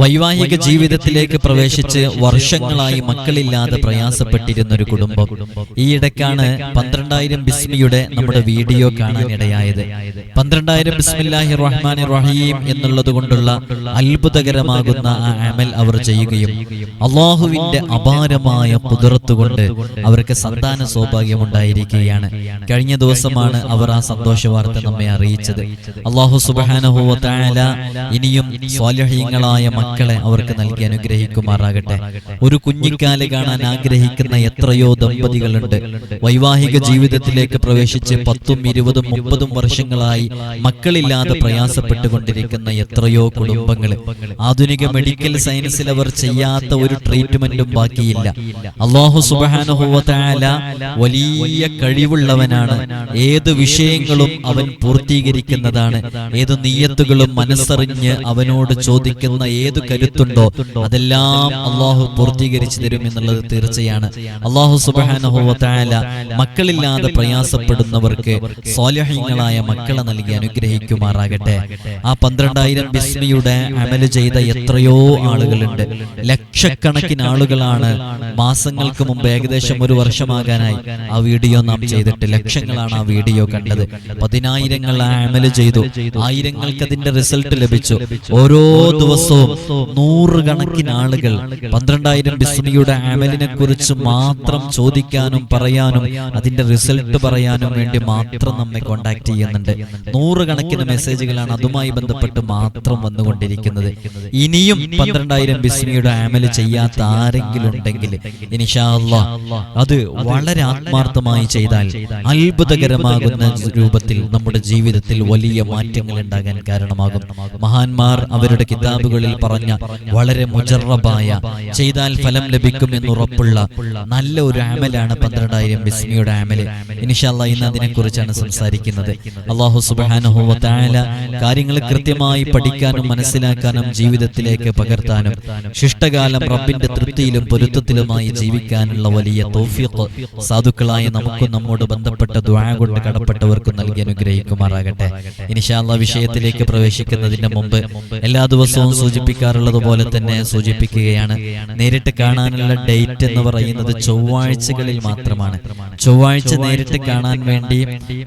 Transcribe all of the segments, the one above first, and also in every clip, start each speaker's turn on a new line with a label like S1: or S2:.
S1: വൈവാഹിക ജീവിതത്തിലേക്ക് പ്രവേശിച്ച് വർഷങ്ങളായി മക്കളില്ലാതെ പ്രയാസപ്പെട്ടിരുന്ന ഒരു കുടുംബം. ഈയിടക്കാണ് പന്ത്രണ്ടായിരം ബിസ്മിയുടെ നമ്മുടെ വീഡിയോ കാണാൻ ഇടയായത് പന്ത്രണ്ടായിരം ബിസ്മില്ലാഹി റഹ്മാൻ റഹീം എന്നുള്ളത് കൊണ്ടുള്ള അത്ഭുതകരമാകുന്ന ആ അമൽ അവർ ചെയ്യുകയും അള്ളാഹുവിന്റെ അപാരമായ പുതിർത്തുകൊണ്ട് അവർക്ക് സന്താന സൗഭാഗ്യം ഉണ്ടായിരിക്കുകയാണ്. കഴിഞ്ഞ ദിവസമാണ് അവർ ആ സന്തോഷ വാർത്ത നമ്മെ അറിയിച്ചത്. അള്ളാഹു സുബാനഹുല ഇനിയും സ്വാലഹീങ്ങളായ മക്കളെ അവർക്ക് നൽകി അനുഗ്രഹിക്കുമാറാകട്ടെ. ഒരു കുഞ്ഞിക്കാൽ കാണാൻ ആഗ്രഹിക്കുന്ന എത്രയോ ദമ്പതികളുണ്ട്. വൈവാഹിക ജീവിതത്തിലേക്ക് പ്രവേശിച്ച് പത്തും ഇരുപതും മുപ്പതും വർഷങ്ങളായി മക്കളില്ലാതെ പ്രയാസപ്പെട്ടുകൊണ്ടിരിക്കുന്ന എത്രയോ കുടുംബങ്ങൾ ആധുനിക മെഡിക്കൽ സയൻസിൽ അവർ ചെയ്യാത്ത ഒരു ട്രീറ്റ്മെന്റും ബാക്കിയില്ല. അള്ളാഹു സുബാനുഹുവല വലിയ കഴിവുള്ളവനാണ്. ഏത് വിഷയങ്ങളും അവൻ പൂർത്തീകരിക്കുന്നതാണ്. ഏത് നീയത്തുകളും മനസ്സറിഞ്ഞ് അവനോട് ചോദിക്കുന്ന ഏത് കരുത്തുണ്ടോ അതെല്ലാം അള്ളാഹു പൂർത്തീകരിച്ചു തരും എന്നുള്ളത് തീർച്ചയാണ്. അള്ളാഹു സുബാനുഹുവല മക്കളില്ലാതെ പ്രയാസപ്പെടുന്നവർക്ക് സ്വാലഹ്യങ്ങളായ മക്കളെ നൽകി അനുഗ്രഹിക്കുമാറാകട്ടെ. ആ പന്ത്രണ്ടായിരം ബിസ്മിയുടെ അമൽ ചെയ്ത എത്രയോ ആളുകളുണ്ട്. ലക്ഷക്കണക്കിന് ആളുകളാണ് മാസങ്ങൾക്ക് മുമ്പ് ഏകദേശം ഒരു വർഷമാകാനായി ആ വീഡിയോ നാം ചെയ്തിട്ട് ലക്ഷങ്ങളാണ് ആ വീഡിയോ കണ്ടത്. പതിനായിരങ്ങൾ ആ അമൽ ചെയ്തു. ആയിരങ്ങൾക്ക് അതിന്റെ റിസൾട്ട് ലഭിച്ചു. ഓരോ ദിവസവും നൂറുകണക്കിന് ആളുകൾ പന്ത്രണ്ടായിരം ബിസ്മിയുടെ അമലിനെ കുറിച്ച് മാത്രം ചോദിക്കാനും പറയാനും അതിന്റെ റിസൾട്ട് പറയാനും വേണ്ടി മാത്രം നമ്മെ കോണ്ടാക്ട് ചെയ്യുന്നുണ്ട്. നൂറുകണക്കിന് മെസ്സേജുകളാണ് അതുമായി ബന്ധപ്പെട്ട് മാത്രം വന്നുകൊണ്ടിരിക്കുന്നത്. ഇനിയും പന്ത്രണ്ടായിരം ബിസ്മിയുടെ അമൽ ചെയ്യാത്ത ആരെങ്കിലും ഉണ്ടെങ്കിൽ അത് വളരെ ആത്മാർത്ഥമായി ചെയ്താൽ അത്ഭുതകരമാകുന്ന രൂപത്തിൽ നമ്മുടെ ജീവിതത്തിൽ വലിയ മാറ്റങ്ങൾ ഉണ്ടാകാൻ കാരണമാകും. മഹാന്മാർ അവരുടെ കിതാബുകളിൽ പറഞ്ഞ വളരെ മുജറബായ ചെയ്താൽ ഫലം ലഭിക്കും എന്നുറപ്പുള്ള നല്ല ഒരു ആമലാണ് പന്ത്രണ്ടായിരം ബിസ്മിയുടെ ആമൽ ഇനിഷല്ല ഇന്ന് അതിനെക്കുറിച്ചാണ് സംസാരിക്കുന്നത്. അള്ളാഹു സുബാനുഹുവ താല കാര്യങ്ങൾ കൃത്യമായി പഠിക്കാനും മനസ്സിലാക്കാനും ജീവിതത്തിലേക്ക് പകർത്താനും ശിഷ്ടകാലം റബ്ബിന്റെ തൃപ്തിയിലും പൊരുത്തത്തിലുമായി ജീവിക്കാനുള്ള വലിയ തൗഫീഖ് സാധുക്കളായ നമുക്കും നമ്മോട് ബന്ധപ്പെട്ട ദ്വാ കൊണ്ട് കടപ്പെട്ടവർക്ക് നൽകി അനുഗ്രഹിക്കുമാറാകട്ടെ. ഇനിഷാല്ല വിഷയത്തിലേക്ക് പ്രവേശിക്കുന്നതിന് മുമ്പ് എല്ലാ ദിവസവും സൂചിപ്പിക്കാറുള്ളത് പോലെ തന്നെ സൂചിപ്പിക്കുകയാണ്. നേരിട്ട് കാണാനുള്ള ഡേറ്റ് എന്ന് പറയുന്നത് ചൊവ്വാഴ്ചകളിൽ മാത്രമാണ്. ചൊവ്വാഴ്ച നേരിട്ട് കാണാൻ വേണ്ടി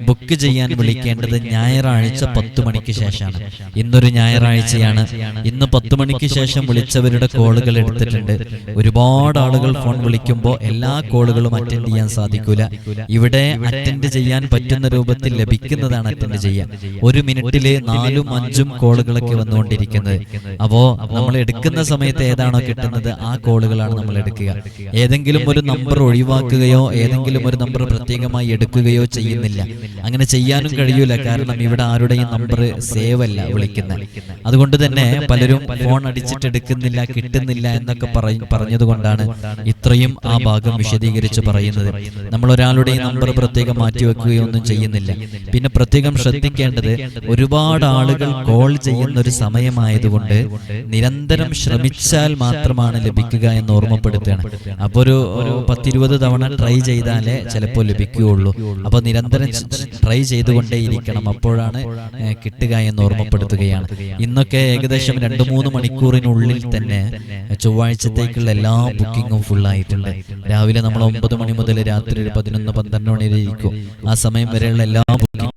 S1: ബുക്ക് ചെയ്യാൻ വിളിക്കേണ്ടത് ഞായറാഴ്ച പത്ത് മണിക്ക് ശേഷമാണ്. ഇന്നൊരു ഞായറാഴ്ചയാണ്. ഇന്ന് പത്ത് മണിക്ക് ശേഷം വിളിച്ചവരുടെ കോളുകൾ എടുത്തിട്ടുണ്ട്. ഒരുപാട് ആളുകൾ ഫോൺ വിളിക്കുമ്പോൾ എല്ലാ കോളുകളും അറ്റൻഡ് ചെയ്യാൻ സാധിക്കൂല. ഇവിടെ അറ്റൻഡ് ചെയ്യാൻ പറ്റുന്ന രൂപത്തിൽ ലഭിക്കുന്നതാണ് അറ്റൻഡ് ചെയ്യാൻ. ഒരു മിനിറ്റിൽ നാലും അഞ്ചും കോളുകളൊക്കെ വന്നുകൊണ്ടിരിക്കുന്നത്. അപ്പോ നമ്മൾ എടുക്കുന്ന സമയത്ത് ഏതാണോ കിട്ടുന്നത് ആ കോളുകളാണ് നമ്മൾ എടുക്കുക. ഏതെങ്കിലും ഒരു നമ്പർ ഒഴിവാക്കുകയോ ഏതെങ്കിലും ഒരു നമ്പർ പ്രത്യേകമായി എടുക്കുകയോ ചെയ്യുന്നില്ല. അങ്ങനെ ചെയ്യാനും കഴിയൂല. കാരണം ഇവിടെ ആരുടെയും നമ്പർ സേവ് അല്ല വിളിക്കുന്നത്. അതുകൊണ്ട് തന്നെ പലരും ഫോൺ അടിച്ചിട്ട് എടുക്കുന്നില്ല കിട്ടുന്നില്ല എന്നൊക്കെ പറയും പറഞ്ഞതുകൊണ്ടാണ് ഇത്രയും ആ ഭാഗം വിശദീകരിച്ച് പറയുന്നത്. നമ്മൾ ഒരാളുടെയും നമ്പർ പ്രത്യേകം മാറ്റിവെക്കുകയോ ഒന്നും ചെയ്യുന്നില്ല. പിന്നെ പ്രത്യേകം ശ്രദ്ധിക്കേണ്ടത് ഒരുപാട് ആളുകൾ കോൾ ചെയ്യുന്ന ഒരു സമയമായതുകൊണ്ട് നിരന്തരം ശ്രമിച്ചാൽ മാത്രമാണ് ലഭിക്കുക എന്ന് ഓർമ്മപ്പെടുത്തുകയാണ്. അപ്പൊ ഒരു പത്തിരുപത് തവണ ട്രൈ ചെയ്താലേ ചിലപ്പോൾ ലഭിക്കുകയുള്ളൂ. അപ്പൊ നിരന്തരം ട്രൈ ചെയ്തുകൊണ്ടേ ഇരിക്കണം അപ്പോഴാണ് കിട്ടുക എന്ന് ഓർമ്മപ്പെടുത്തുകയാണ്. ഇന്നൊക്കെ ഏകദേശം രണ്ട് മൂന്ന് മണിക്കൂറിനുള്ളിൽ തന്നെ ചൊവ്വാഴ്ചത്തേക്കുള്ള എല്ലാ ബുക്കിങ്ങും ഫുൾ ആയിട്ടുണ്ട്. രാവിലെ നമ്മൾ ഒമ്പത് മണി മുതൽ രാത്രി ഒരു പതിനൊന്ന് പന്ത്രണ്ട് മണി വരെ ഇരിക്കും. ആ സമയം വരെയുള്ള എല്ലാ ബുക്കിങ്ങും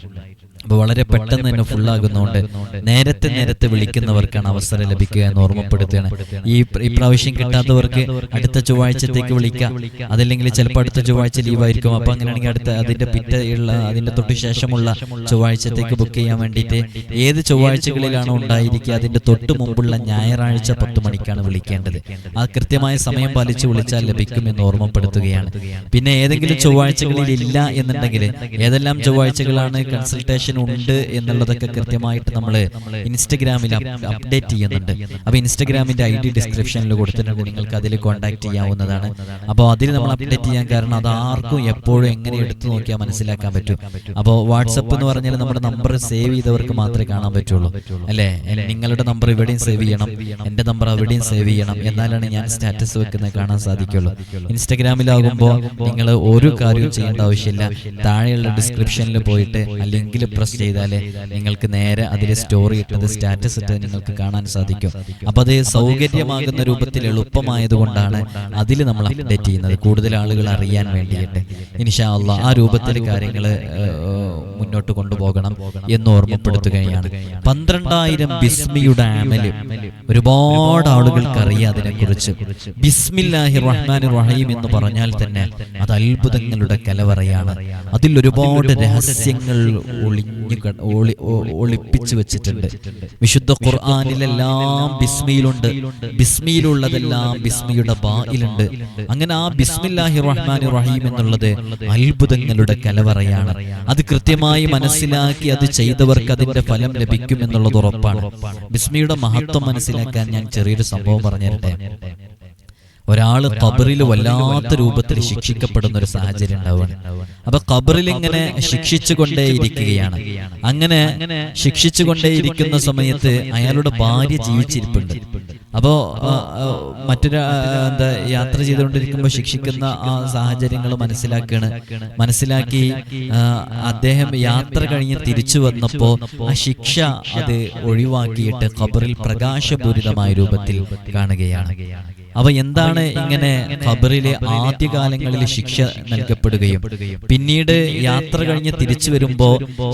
S1: ഫുൾ ആയിട്ടുണ്ട് അപ്പൊ വളരെ പെട്ടെന്ന് തന്നെ ഫുൾ ആകുന്നതുകൊണ്ട് നേരത്തെ നേരത്തെ വിളിക്കുന്നവർക്കാണ് അവസരം ലഭിക്കുക എന്ന് ഓർമ്മപ്പെടുത്തുകയാണ്. ഈ പ്ര- പ്രാവശ്യം കിട്ടാത്തവർക്ക് അടുത്ത ചൊവ്വാഴ്ചത്തേക്ക് വിളിക്കാം. അതല്ലെങ്കിൽ ചിലപ്പോൾ അടുത്ത ചൊവ്വാഴ്ച ലീവായിരിക്കും. അപ്പൊ അങ്ങനെയാണെങ്കിൽ അടുത്ത അതിന്റെ പിറ്റേയുള്ള അതിന്റെ തൊട്ട് ശേഷമുള്ള ചൊവ്വാഴ്ചത്തേക്ക് ബുക്ക് ചെയ്യാൻ വേണ്ടിയിട്ട് ഏത് ചൊവ്വാഴ്ചകളിലാണോ ഉണ്ടായിരിക്കുക അതിന്റെ തൊട്ട് മുമ്പുള്ള ഞായറാഴ്ച പത്ത് മണിക്കാണ് വിളിക്കേണ്ടത്. ആ കൃത്യമായ സമയം പാലിച്ച് വിളിച്ചാൽ ലഭിക്കും എന്ന് ഓർമ്മപ്പെടുത്തുകയാണ്. പിന്നെ ഏതെങ്കിലും ചൊവ്വാഴ്ചകളിൽ ഇല്ല എന്നുണ്ടെങ്കിൽ ഏതെല്ലാം ചൊവ്വാഴ്ചകളാണ് കൺസൾട്ടേഷൻ ഉണ്ട് എന്നുള്ളതൊക്കെ കൃത്യമായിട്ട് നമ്മൾ ഇൻസ്റ്റഗ്രാമിൽ അപ്ഡേറ്റ് ചെയ്യുന്നുണ്ട്. അപ്പോൾ ഇൻസ്റ്റഗ്രാമിന്റെ ഐ ഡി ഡിസ്ക്രിപ്ഷനിൽ കൊടുത്തിട്ടുണ്ട്. നിങ്ങൾക്ക് അതിൽ കോൺടാക്ട് ചെയ്യാവുന്നതാണ്. അപ്പോൾ അതിൽ നമ്മൾ അപ്ഡേറ്റ് ചെയ്യാൻ കാരണം അത് ആർക്കും എപ്പോഴും എങ്ങനെ എടുത്തു നോക്കിയാൽ മനസ്സിലാക്കാൻ പറ്റും. അപ്പോൾ വാട്സപ്പ് എന്ന് പറഞ്ഞാൽ നമ്മുടെ നമ്പർ സേവ് ചെയ്തവർക്ക് മാത്രമേ കാണാൻ പറ്റുള്ളൂ. അല്ലേ? നിങ്ങളുടെ നമ്പർ ഇവിടെയും സേവ് ചെയ്യണം. എന്റെ നമ്പർ അവിടെയും സേവ് ചെയ്യണം. എന്നാലാണ് ഞാൻ സ്റ്റാറ്റസ് വെക്കുന്നത് കാണാൻ സാധിക്കുള്ളൂ. ഇൻസ്റ്റഗ്രാമിലാകുമ്പോൾ നിങ്ങൾ ഒരു കാര്യവും ചെയ്യേണ്ട ആവശ്യമില്ല. താഴെയുള്ള ഡിസ്ക്രിപ്ഷനിൽ പോയിട്ട് ആ ലിങ്കിൽ പ്രസ് ചെയ്താൽ നിങ്ങൾക്ക് നേരെ അതിൽ സ്റ്റോറി ഇട്ടത് സ്റ്റാറ്റസ് ഇട്ടത് നിങ്ങൾക്ക് കാണാൻ സാധിക്കും. അപ്പൊ അത് സൗകര്യമാകുന്ന രൂപത്തിൽ എളുപ്പമായതുകൊണ്ടാണ് അതിൽ നമ്മൾ അപ്ഡേറ്റ് ചെയ്യുന്നത്. കൂടുതൽ ആളുകൾ അറിയാൻ വേണ്ടിയിട്ട്. ഇൻഷാ ആ രൂപത്തിൽ കാര്യങ്ങൾ മുന്നോട്ട് കൊണ്ടുപോകണം എന്ന് ഓർമ്മപ്പെടുത്തുകയാണ്. പന്ത്രണ്ടായിരം ബിസ്മിയുടെ ആമൽ ഒരുപാട് ആളുകൾക്ക് അറിയാം അതിനെക്കുറിച്ച്. ബിസ്മില്ലാഹി റഹ്മാൻ റഹീം എന്ന് പറഞ്ഞാൽ തന്നെ അത് അത്ഭുതങ്ങളുടെ കലവറയാണ്. അതിൽ ഒരുപാട് രഹസ്യങ്ങൾ ഒളിഞ്ഞു ഒളി ഒളിപ്പിച്ചു വെച്ചിട്ടുണ്ട്. വിശുദ്ധ ഖുർആാനിലെല്ലാം ബിസ്മിയിലുണ്ട്. ബിസ്മിയിലുള്ളതെല്ലാം ബിസ്മിയുടെ ബായിലുണ്ട് അങ്ങനെ ആ ബിസ്മില്ലാഹി റഹ്മാൻ റഹീം എന്നുള്ളത് അത്ഭുതങ്ങളുടെ കലവറയാണ്. അത് കൃത്യമായി മനസ്സിലാക്കി അത് ചെയ്തവർക്ക് അതിന്റെ ഫലം ലഭിക്കും എന്നുള്ളത് ഉറപ്പാണ്. ബിസ്മിയുടെ മഹത്വം മനസ്സിലാക്കാൻ ഞാൻ ചെറിയൊരു സംഭവം പറഞ്ഞു ഒരാൾ ഖബറിൽ വല്ലാത്ത രൂപത്തിൽ ശിക്ഷിക്കപ്പെടുന്ന ഒരു സാഹചര്യം ഉണ്ടാവുകയാണ് അപ്പൊ കബറിൽ ഇങ്ങനെ ശിക്ഷിച്ചു കൊണ്ടേയിരിക്കുകയാണ് അങ്ങനെ ശിക്ഷിച്ചു കൊണ്ടേയിരിക്കുന്ന സമയത്ത് അയാളുടെ ഭാര്യ ജീവിച്ചിരിപ്പുണ്ട്. അപ്പോ മറ്റൊരു എന്താ യാത്ര ചെയ്തുകൊണ്ടിരിക്കുമ്പോൾ ശിക്ഷിക്കുന്ന ആ സാഹചര്യങ്ങൾ മനസ്സിലാക്കുകയാണ് മനസ്സിലാക്കി അദ്ദേഹം യാത്ര കഴിഞ്ഞ് തിരിച്ചു വന്നപ്പോ ആ ശിക്ഷ അത് ഒഴിവാക്കിയിട്ട് ഖബറിൽ പ്രകാശപൂരിതമായ രൂപത്തിൽ കാണുകയാണ്. അവ എന്താണ് ഇങ്ങനെ ഖബറിലെ ആദ്യകാലങ്ങളിൽ ശിക്ഷ നൽകപ്പെടുകയും പിന്നീട് യാത്ര കഴിഞ്ഞ് തിരിച്ചു വരുമ്പോ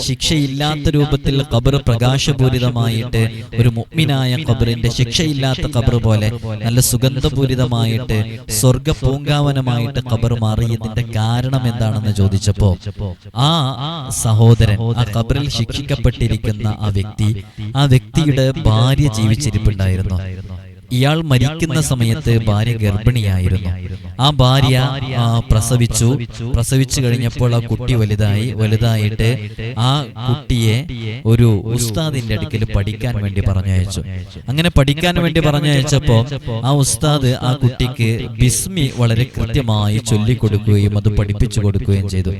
S1: ശിക്ഷയില്ലാത്ത രൂപത്തിൽ ഖബർ പ്രകാശപൂരിതമായിട്ട് ഒരു മുഗ്മിനായ ഖബറിന്റെ ശിക്ഷയില്ലാത്ത ഖബർ പോലെ നല്ല സുഗന്ധപൂരിതമായിട്ട് സ്വർഗ പൂങ്കാവനമായിട്ട് ഖബർ മാറിയതിന്റെ കാരണം എന്താണെന്ന് ചോദിച്ചപ്പോ ആ സഹോദരൻ ആ ഖബറിൽ ശിക്ഷിക്കപ്പെട്ടിരിക്കുന്ന ആ വ്യക്തി ആ വ്യക്തിയുടെ ഭാര്യ ജീവിച്ചിരിപ്പുണ്ടായിരുന്നു. ഇയാൾ മരിക്കുന്ന സമയത്ത് ഭാര്യ ഗർഭിണിയായിരുന്നു. ആ ഭാര്യ പ്രസവിച്ചു. പ്രസവിച്ചു. കഴിഞ്ഞപ്പോൾ ആ കുട്ടി വലുതായി വലുതായിട്ട് ആ കുട്ടിയെ ഒരു ഉസ്താദിന്റെ അടുക്കൽ പഠിക്കാൻ വേണ്ടി പറഞ്ഞയച്ചു. അങ്ങനെ പഠിക്കാൻ വേണ്ടി പറഞ്ഞയച്ചപ്പോ ആ ഉസ്താദ് ആ കുട്ടിക്ക് ബിസ്മി വളരെ കൃത്യമായി ചൊല്ലിക്കൊടുക്കുകയും അത് പഠിപ്പിച്ചു കൊടുക്കുകയും ചെയ്തു.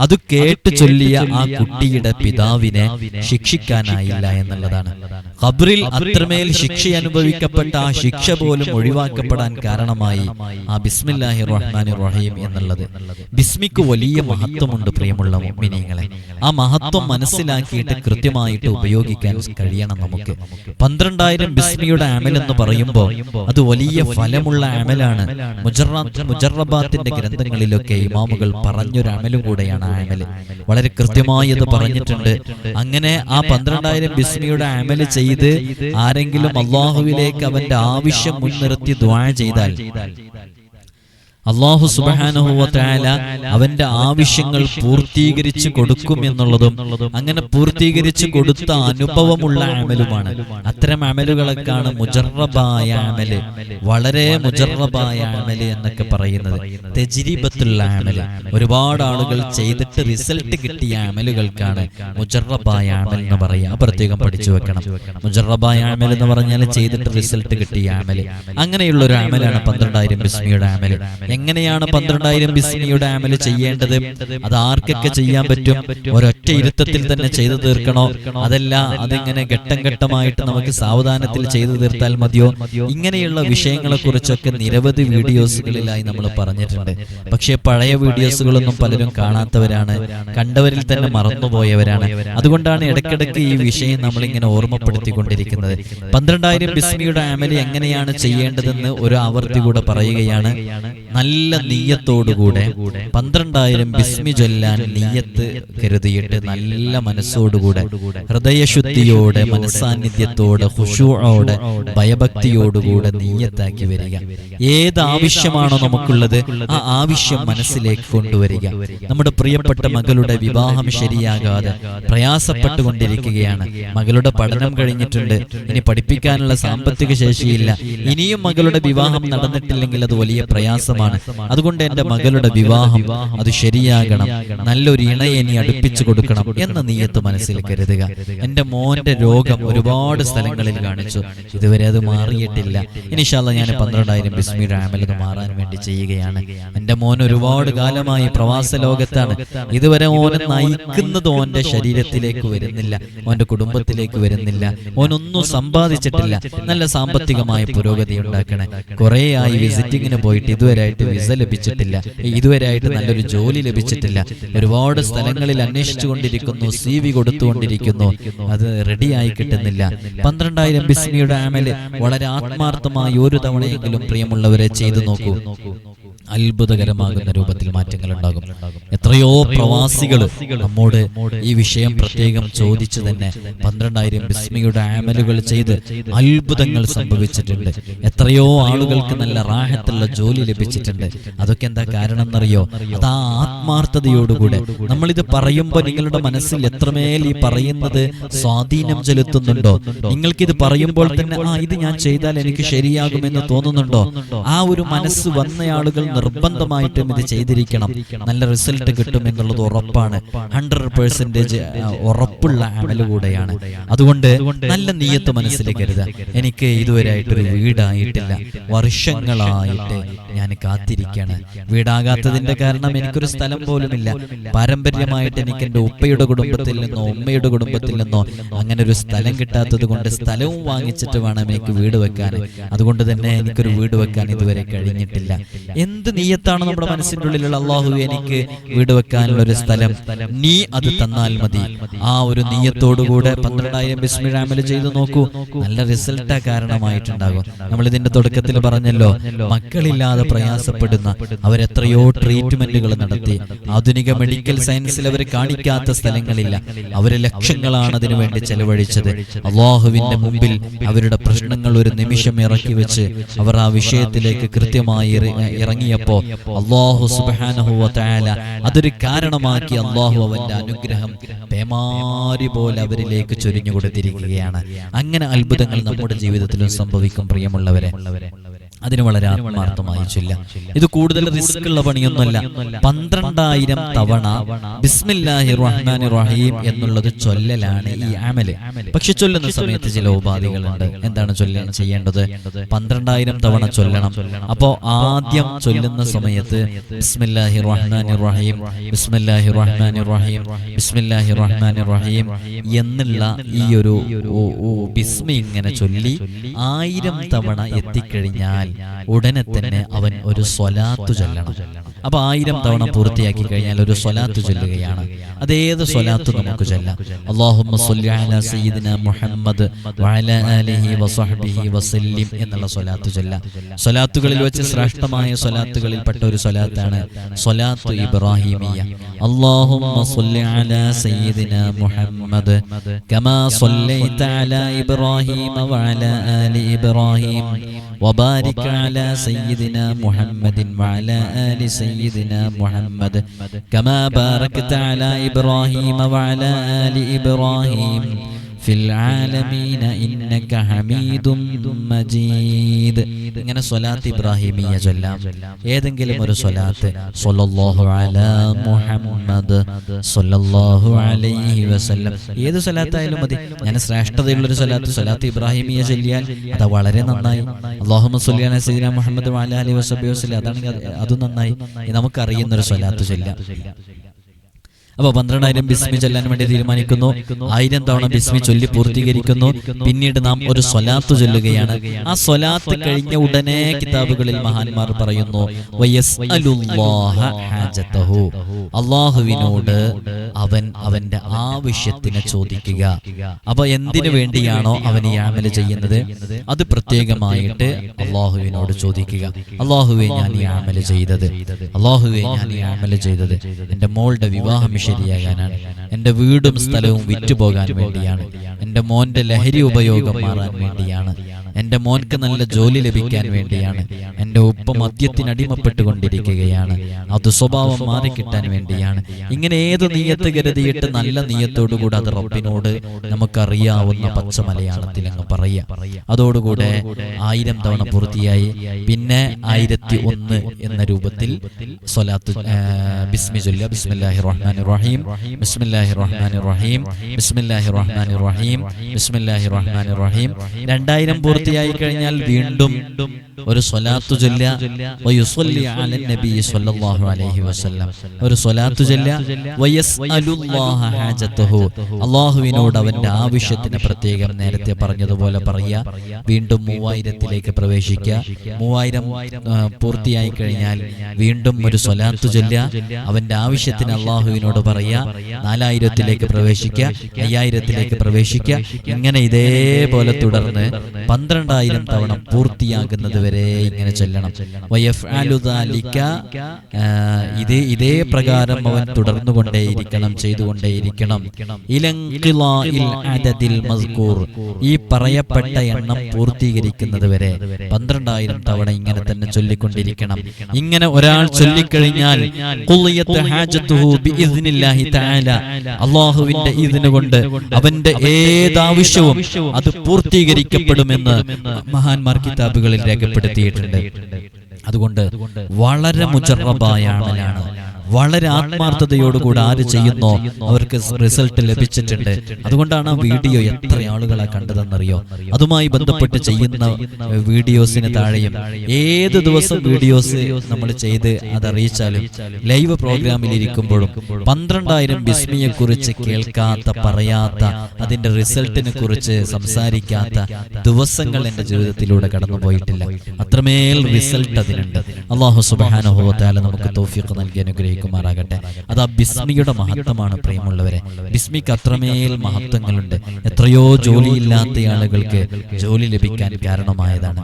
S1: അത് കേട്ട് ചൊല്ലിയ ആ കുട്ടിയുടെ പിതാവിനെ ശിക്ഷിക്കാനായില്ല എന്നുള്ളതാണ്. ഖബറിൽ അത്രമേൽ ശിക്ഷ അനുഭവിക്കപ്പെട്ട ആ ശിക്ഷ പോലും ഒഴിവാക്കപ്പെടാൻ കാരണമായി ആ ബിസ്മില്ലാഹി റഹ്മാൻ റഹീം എന്നുള്ളത്. ബിസ്മിക്ക് വലിയ മഹത്വമുണ്ട് പ്രിയമുള്ള മിനിങ്ങളെ ആ മഹത്വം മനസ്സിലാക്കിയിട്ട് കൃത്യമായിട്ട് ഉപയോഗിക്കാൻ കഴിയണം നമുക്ക്. പന്ത്രണ്ടായിരം ബിസ്മിയുടെ അമൽ എന്ന് പറയുമ്പോൾ അത് വലിയ ഫലമുള്ള അമലാണ്. മുജറ മുജറബാത്തിന്റെ ഗ്രന്ഥങ്ങളിലൊക്കെ ഇമാമുകൾ പറഞ്ഞൊരു അമലും കൂടെയാണ് ആ അമൽ. വളരെ കൃത്യമായി അത് പറഞ്ഞിട്ടുണ്ട്. അങ്ങനെ ആ പന്ത്രണ്ടായിരം ബിസ്മിയുടെ അമൽ ചെയ്ത് ആരെങ്കിലും അള്ളാഹുവിലേക്ക് അവന്റെ ആവശ്യം മുൻനിർത്തി ദ്വാഴ ചെയ്താൽ അള്ളാഹു സുബാനുഹുവല അവന്റെ ആവശ്യങ്ങൾ പൂർത്തീകരിച്ചു കൊടുക്കും എന്നുള്ളതും അങ്ങനെ പൂർത്തീകരിച്ചു കൊടുത്ത അനുഭവമുള്ള അമലുമാണ്. അത്തരം അമലുകളൊക്കെയാണ് മുജറബായ അമൽ. വളരെ മുജറബായ അമൽ എന്നൊക്കെ പറയുന്നത് തെജിരിബത്തുള്ള അമൽ. ഒരുപാട് ആളുകൾ ചെയ്തിട്ട് റിസൾട്ട് കിട്ടിയ അമലുകൾക്കാണ് മുജറബായ അമൽ എന്ന് പറയുക. പ്രത്യേകം പഠിച്ചു വെക്കണം. മുജറബായ അമൽ എന്ന് പറഞ്ഞാൽ ചെയ്തിട്ട് റിസൾട്ട് കിട്ടിയ അമൽ. അങ്ങനെയുള്ള ഒരു അമലാണ് പന്ത്രണ്ടായിരം ബിസ്മിയുടെ അമൽ. എങ്ങനെയാണ് പന്ത്രണ്ടായിരം ബിസ്മിയുടെ അമൽ ചെയ്യേണ്ടത്? അത് ആർക്കൊക്കെ ചെയ്യാൻ പറ്റും? ഒരൊറ്റ ഇരുത്തത്തിൽ തന്നെ ചെയ്തു തീർക്കണോ? അതല്ല അതിങ്ങനെ ഘട്ടം ഘട്ടമായിട്ട് നമുക്ക് സാവധാനത്തിൽ ചെയ്തു തീർത്താൽ മതിയോ? ഇങ്ങനെയുള്ള വിഷയങ്ങളെ കുറിച്ചൊക്കെ നിരവധി വീഡിയോസുകളിലായി നമ്മൾ പറഞ്ഞിട്ടുണ്ട്. പക്ഷേ പഴയ വീഡിയോസുകളൊന്നും പലരും കാണാത്തവരാണ്. കണ്ടവരിൽ തന്നെ മറന്നുപോയവരാണ്. അതുകൊണ്ടാണ് ഇടയ്ക്കിടയ്ക്ക് ഈ വിഷയം നമ്മളിങ്ങനെ ഓർമ്മപ്പെടുത്തിക്കൊണ്ടിരിക്കുന്നത്. പന്ത്രണ്ടായിരം ബിസ്മിയുടെ ആമലി എങ്ങനെയാണ് ചെയ്യേണ്ടതെന്ന് ഒരു ആവർത്തി കൂടെ പറയുകയാണ്. നല്ല നീയത്തോടുകൂടെ പന്ത്രണ്ടായിരം ബിസ്മി ചൊല്ലാൻ നീയത്ത് കരുതിയിട്ട് നല്ല മനസ്സോടുകൂടെ ഹൃദയശുദ്ധിയോടെ മനസ്സാന്നിധ്യത്തോടെ ഹുഷൂഴോടെ ഭയഭക്തിയോടുകൂടെ നീയത്താക്കി വരിക. ഏത് ആവശ്യമാണോ നമുക്കുള്ളത് ആ ആവശ്യം മനസ്സിലേക്ക് കൊണ്ടുവരിക. നമ്മുടെ പ്രിയപ്പെട്ട മകളുടെ വിവാഹം ശരിയാകാതെ പ്രയാസപ്പെട്ടുകൊണ്ടിരിക്കുകയാണ്. മകളുടെ പഠനം കഴിഞ്ഞിട്ടുണ്ട്. ഇനി പഠിപ്പിക്കാനുള്ള സാമ്പത്തിക ശേഷിയില്ല. ഇനിയും മകളുടെ വിവാഹം നടന്നിട്ടില്ലെങ്കിൽ അത് വലിയ പ്രയാസമാണ്. അതുകൊണ്ട് എന്റെ മകളുടെ വിവാഹം അത് ശരിയാകണം. നല്ലൊരു ഇണയെ നീ അടുപ്പിച്ചു കൊടുക്കണം എന്ന നീയത്ത് മനസ്സിൽ കരുതുക. എന്റെ മോന്റെ രോഗം ഒരുപാട് സ്ഥലങ്ങളിൽ കാണിച്ചു. ഇതുവരെ അത് മാറിയിട്ടില്ല. ഇനിഷാല്ല ഞാൻ പന്ത്രണ്ടായിരം ബിസ്മിയുടെ ആമൽ അത് മാറാൻ വേണ്ടി ചെയ്യുകയാണ്. എന്റെ മോൻ ഒരുപാട് കാലമായി പ്രവാസ ലോകത്താണ്. ഇതുവരെ ഓനെ നയിക്കുന്നത് ഓന്റെ ശരീരത്തിലേക്ക് വരുന്നില്ല. ഓന്റെ കുടുംബത്തിലേക്ക് വരുന്നില്ല. ഓനൊന്നും സമ്പാദിച്ചിട്ടില്ല. നല്ല സാമ്പത്തികമായ പുരോഗതി ഉണ്ടാക്കണേ. കുറേ ആയി വിസിറ്റിങ്ങിന് പോയിട്ട് ഇതുവരെ ഇതുവരെയായിട്ട് വിസ ലഭിച്ചിട്ടില്ല. ഇതുവരെയായിട്ട് നല്ലൊരു ജോലി ലഭിച്ചിട്ടില്ല. ഒരുപാട് സ്ഥലങ്ങളിൽ അന്വേഷിച്ചു കൊണ്ടിരിക്കുന്നു. സി വി കൊടുത്തുകൊണ്ടിരിക്കുന്നു. അത് റെഡിയായി കിട്ടുന്നില്ല പന്ത്രണ്ടായിരം ബിസ്മിയുടെ ആമൽ വളരെ ആത്മാർത്ഥമായി ഒരു തവണയെങ്കിലും പ്രിയമുള്ളവരെ ചെയ്തു നോക്കൂ. അത്ഭുതകരമാകുന്ന രൂപത്തിൽ മാറ്റങ്ങൾ ഉണ്ടാകും. എത്രയോ പ്രവാസികൾ നമ്മോട് ഈ വിഷയം പ്രത്യേകം ചോദിച്ചു തന്നെ പന്ത്രണ്ടായിരം ബിസ്മിയുടെ ആമലുകൾ ചെയ്ത് അത്ഭുതങ്ങൾ സംഭവിച്ചിട്ടുണ്ട്. എത്രയോ ആളുകൾക്ക് നല്ല റാഹത്തുള്ള ജോലി ലഭിച്ചിട്ടുണ്ട്. അതൊക്കെ എന്താ കാരണം എന്നറിയോ? അത് ആ ആത്മാർത്ഥതയോടുകൂടെ. നമ്മളിത് പറയുമ്പോൾ നിങ്ങളുടെ മനസ്സിൽ എത്രമേൽ ഈ പറയുന്നത് സ്വാധീനം ചെലുത്തുന്നുണ്ടോ? നിങ്ങൾക്കിത് പറയുമ്പോൾ തന്നെ ആ ഇത് ഞാൻ ചെയ്താൽ എനിക്ക് ശരിയാകുമെന്ന് തോന്നുന്നുണ്ടോ? ആ ഒരു മനസ്സ് വന്ന ആളുകൾ നിർബന്ധമായിട്ടും ഇത് ചെയ്തിരിക്കണം. നല്ല റിസൾട്ട് കിട്ടും എന്നുള്ളത് ഉറപ്പാണ്. ഹൺഡ്രഡ് പേഴ്സന്റേജ് ഉറപ്പുള്ള അമൽ കൂടെയാണ്. അതുകൊണ്ട് നല്ല നീയത്ത് മനസ്സിലേക്കരുത്. എനിക്ക് ഇതുവരെ ആയിട്ടൊരു വീടായിട്ടില്ല. വർഷങ്ങളായിട്ട് ഞാൻ കാത്തിരിക്കുകയാണ് വീടാകാത്തതിന്റെ കാരണം എനിക്കൊരു സ്ഥലം പോലുമില്ല. പാരമ്പര്യമായിട്ട് എനിക്ക് എന്റെ ഉപ്പയുടെ കുടുംബത്തിൽ നിന്നോ ഉമ്മയുടെ കുടുംബത്തിൽ നിന്നോ അങ്ങനെ ഒരു സ്ഥലം കിട്ടാത്തത് കൊണ്ട് സ്ഥലവും വാങ്ങിച്ചിട്ട് വേണം എനിക്ക് വീട് വെക്കാൻ. അതുകൊണ്ട് തന്നെ എനിക്കൊരു വീട് വെക്കാൻ ഇതുവരെ കഴിഞ്ഞിട്ടില്ല. എന്ത് നീയത്താണ് നമ്മുടെ മനസ്സിന്റെ ഉള്ളിലുള്ള അള്ളാഹു എനിക്ക് വീട് വെക്കാനുള്ള ഒരു സ്ഥലം. നീ അത് തന്നാൽ മതി. ആ ഒരു നീയത്തോടുകൂടെ പന്ത്രണ്ടായിരം ബിസ്മിഴാമൽ ചെയ്ത് നോക്കൂ. നല്ല റിസൾട്ട് കാരണമായിട്ടുണ്ടാകും. നമ്മൾ ഇതിന്റെ തുടക്കത്തിൽ പറഞ്ഞല്ലോ മക്കളില്ലാതെ പ്രയാസപ്പെടുന്ന അവരെത്രയോ ട്രീറ്റ്മെന്റുകൾ നടത്തി. ആധുനിക മെഡിക്കൽ സയൻസിൽ അവർ കാണിക്കാത്ത സ്ഥലങ്ങളില്ല. അവർ ലക്ഷങ്ങളാണ് അതിനു വേണ്ടി ചെലവഴിച്ചത്. അള്ളാഹുവിന്റെ മുമ്പിൽ അവരുടെ പ്രശ്നങ്ങൾ ഒരു നിമിഷം ഇറക്കി വെച്ച് അവർ ആ വിഷയത്തിലേക്ക് കൃത്യമായി ഇറ- ഇറങ്ങിയപ്പോ അള്ളാഹു സുബാനഹുല അതൊരു കാരണമാക്കി അള്ളാഹു അവന്റെ അനുഗ്രഹം പേമാരി പോലെ അവരിലേക്ക് ചൊരിഞ്ഞു കൊടുത്തിരിക്കുകയാണ് അങ്ങനെ അത്ഭുതങ്ങൾ നമ്മുടെ ജീവിതത്തിലും സംഭവിക്കും പ്രിയമുള്ളവരെ. അതിന് വളരെ ആത്മാർത്ഥമായി ചൊല്ല ഇത് കൂടുതൽ റിസ്ക് ഉള്ള പണിയൊന്നുമല്ല. പന്ത്രണ്ടായിരം തവണ ബിസ്മില്ലാഹി റഹ്മാൻ റഹീം എന്നുള്ളത് ചൊല്ലലാണ് ഈ ആമൽ പക്ഷെ ചൊല്ലുന്ന സമയത്ത് ചില ഉപാധികളുണ്ട്. എന്താണ് ചൊല്ല ചെയ്യേണ്ടത്? പന്ത്രണ്ടായിരം തവണ ചൊല്ലണം. അപ്പോ ആദ്യം ചൊല്ലുന്ന സമയത്ത് ബിസ്മില്ലാഹി റഹ്മാൻ റഹീം ബിസ്മില്ലാഹി റഹ്മാൻ റഹീം ബിസ്മില്ലാഹി റഹ്മാൻ റഹീം എന്നുള്ള ഈ ഒരു ബിസ്മി ഇങ്ങനെ ചൊല്ലി ആയിരം തവണ എത്തിക്കഴിഞ്ഞാൽ ഉടനെ തന്നെ അവൻ ഒരു സ്വലാത്തു ചൊല്ലണം. അപ്പോൾ ആയിരം തവണ പൂർത്തിയാക്കി കഴിഞ്ഞാൽ ഒരു സ്വലാത്ത് ചൊല്ലുകയാണ്. അതേത് സ്വലാത്ത് നമുക്ക് ചൊല്ലാം. അള്ളാഹുമ്മ അലാ സയ്യിദിന മുഹമ്മദ് വഅല ആലിഹി വസഹ്ബിഹി വസല്ലിം എന്നുള്ള സ്വലാത്ത് ചൊല്ലാം. സ്വലാത്തുകളിൽ വെച്ച് ശ്രേഷ്ഠമായ സ്വലാത്തുകളിൽ പെട്ട ഒരു സ്വലാത്താണ് സ്വലാത്തു ഇബ്രാഹിമിയ അല്ലാഹുമ്മ സല്ലി അലാ സയ്യിദിന മുഹമ്മദ് കമാ സല്ലൈത അലാ ഇബ്രാഹിമ വഅല ആലി ഇബ്രാഹിം. വബാരിക് അലാ സയ്യിദിന മുഹമ്മദിൻ വഅല ആലി سيدنا محمد كما باركت على إبراهيم وعلى آل إبراهيم ഫിൽ ആലമീന ഇന്നക ഹമീദും മജീദ്. ഇങ്ങനെ സ്വലാത്ത് ഇബ്രാഹിമിയ ചൊല്ലാം. ഏതെങ്കിലും ഒരു സ്വലാത്ത്. സല്ലല്ലാഹു അലാ മുഹമ്മദ് സല്ലല്ലാഹു അലൈഹി വസല്ലം. ഏത് സ്വലാത്തായാലും മതി. ഞാൻ ശ്രേഷ്ഠതയുള്ള ഒരു സ്വലാത്ത് സ്വലാത്ത് ഇബ്രാഹിമിയ ചൊല്ലിയാൽ അത് വളരെ നന്നായി. അള്ളാഹുമ്മ സല്ലി അലൈഹി സയ്യിദ മുഹമ്മദ് വഅല അലൈഹി വസല്ലം. അതാണ് അത് നന്നായി. നമുക്കറിയുന്ന ഒരു സ്വലാത്ത് ചൊല്ലാം അപ്പൊ പന്ത്രണ്ടായിരം ബിസ്മി ചൊല്ലാൻ വേണ്ടി തീരുമാനിക്കുന്നു. ആയിരം തവണ ബിസ്മി ചൊല്ലി പൂർത്തീകരിക്കുന്നു. പിന്നീട് നാം ഒരു സ്വലാത്ത് ചൊല്ലുകയാണ്. ആ സ്വലാത്ത് കഴിഞ്ഞ ഉടനെ കിതാബുകളിൽ മഹാന്മാർ പറയുന്നു. അള്ളാഹുവിനോട് അവൻ അവന്റെ ആവശ്യത്തിനെ ചോദിക്കുക. അപ്പൊ എന്തിനു വേണ്ടിയാണോ അവൻ ഈ ആമൽ ചെയ്യുന്നത്? അത് പ്രത്യേകമായിട്ട് അള്ളാഹുവിനോട് ചോദിക്കുക. അള്ളാഹുവെ ഞാൻ ഈ ആമൽ ചെയ്തത്. അള്ളാഹുവെ ഞാൻ ഈ ആമൽ ചെയ്തത്. എന്റെ മോളുടെ വിവാഹം ശരിയാകാനാണ്. എന്റെ വീടും സ്ഥലവും വിറ്റുപോകാൻ വേണ്ടിയാണ്. എന്റെ മോന്റെ ലഹരി ഉപയോഗം മാറാൻ വേണ്ടിയാണ്. എന്റെ മോൻക്ക് നല്ല ജോലി ലഭിക്കാൻ വേണ്ടിയാണ്. എന്റെ ഉപ്പ മദ്യത്തിന് അടിമപ്പെട്ടുകൊണ്ടിരിക്കുകയാണ്. അത് സ്വഭാവം മാറിക്കിട്ടാൻ വേണ്ടിയാണ്. ഇങ്ങനെ ഏത് നീയത്ത് കരുതിയിട്ട് നല്ല നീയത്തോടുകൂടെ അത് റബ്ബിനോട് നമുക്കറിയാവുന്ന പച്ച മലയാളത്തിൽ അങ്ങ് പറയാം. അതോടുകൂടെ ആയിരം തവണ പൂർത്തിയായി. പിന്നെ ആയിരത്തി ഒന്ന് എന്ന രൂപത്തിൽ സ്വലാത്ത് ബിസ്മി ചൊല്ല ബിസ്മില്ലാഹി റഹ്മാൻ റഹീം. ബിസ്മില്ലാഹി റഹ്മാൻ റഹീം. ബിസ്മില്ലാഹി റഹ്മാൻ റഹീം. ബിസ്മില്ലാഹി റഹ്മാൻ റഹീം. രണ്ടായിരം പൂർത്തിയായി കഴിഞ്ഞാൽ വീണ്ടും ഒരു സ്വലാത്തു ഒരു സ്വലാത്തു അള്ളാഹുവിനോട് അവന്റെ ആവശ്യത്തിന് പ്രത്യേകം നേരത്തെ പറഞ്ഞതുപോലെ പറയുക. വീണ്ടും മൂവായിരത്തിലേക്ക് പ്രവേശിക്കുക. മൂവായിരം പൂർത്തിയായി കഴിഞ്ഞാൽ വീണ്ടും ഒരു സ്വലാത്തു ചൊല്ല അവന്റെ ആവശ്യത്തിന് അള്ളാഹുവിനോട് പറയുക. നാലായിരത്തിലേക്ക് പ്രവേശിക്കുക. അയ്യായിരത്തിലേക്ക് പ്രവേശിക്കുക. ഇങ്ങനെ ഇതേപോലെ തുടർന്ന് പന്ത്രണ്ടായിരം തവണ പൂർത്തിയാകുന്നത് വരെ ഇങ്ങനെ ചൊല്ലണം. ഇതേ ഇതേ പ്രകാരം അവൻ തുടർന്നു തുടർന്നുകൊണ്ടേയിരിക്കണം ചെയ്തുകൊണ്ടേയിരിക്കണം. ഈ പറയപ്പെട്ട എണ്ണം പൂർത്തീകരിക്കുന്നത് വരെ പന്ത്രണ്ടായിരം തവണ ഇങ്ങനെ തന്നെ ചൊല്ലിക്കൊണ്ടിരിക്കണം. ഇങ്ങനെ ഒരാൾ ചൊല്ലിക്കഴിഞ്ഞാൽ അള്ളാഹുവിന്റെ ഇതിന് കൊണ്ട് അവന്റെ ഏതാവശ്യവും അത് പൂർത്തീകരിക്കപ്പെടുമെന്ന് മഹാന്മാർ കിതാബുകളിൽ രേഖപ്പെടുത്തിയിട്ടുണ്ട്. അതുകൊണ്ട് വളരെ മുജറബായ വളരെ ആത്മാർത്ഥതയോടുകൂടി ആര് ചെയ്യുന്നോ അവർക്ക് റിസൾട്ട് ലഭിച്ചിട്ടുണ്ട്. അതുകൊണ്ടാണ് ആ വീഡിയോ എത്ര ആളുകളെ കണ്ടതെന്നറിയോ അതുമായി ബന്ധപ്പെട്ട് ചെയ്യുന്ന വീഡിയോസിന് താഴെയും ഏത് ദിവസം വീഡിയോസ് നമ്മൾ ചെയ്ത് അത് അറിയിച്ചാലും ലൈവ് പ്രോഗ്രാമിൽ ഇരിക്കുമ്പോഴും പന്ത്രണ്ടായിരം ബിസ്മിയെ കുറിച്ച് കേൾക്കാത്ത പറയാത്ത അതിന്റെ റിസൾട്ടിനെ കുറിച്ച് സംസാരിക്കാത്ത ദിവസങ്ങൾ എന്റെ ജീവിതത്തിലൂടെ കടന്നു പോയിട്ടില്ല. അത്രമേൽ റിസൾട്ട് അതിനുണ്ട്. അള്ളാഹു സുബാനുഭവത്താല നമുക്ക് തോഫിയൊക്കെ നൽകി അനുഗ്രഹിക്കുമാറാകട്ടെ അത് ആ ബിസ്മിയുടെ മഹത്വമാണ് പ്രിയമുള്ളവരെ. ബിസ്മിക്ക് അത്രമേൽ മഹത്വങ്ങളുണ്ട്. എത്രയോ ജോലിയില്ലാത്ത ആളുകൾക്ക് ജോലി ലഭിക്കാൻ കാരണമായതാണ്.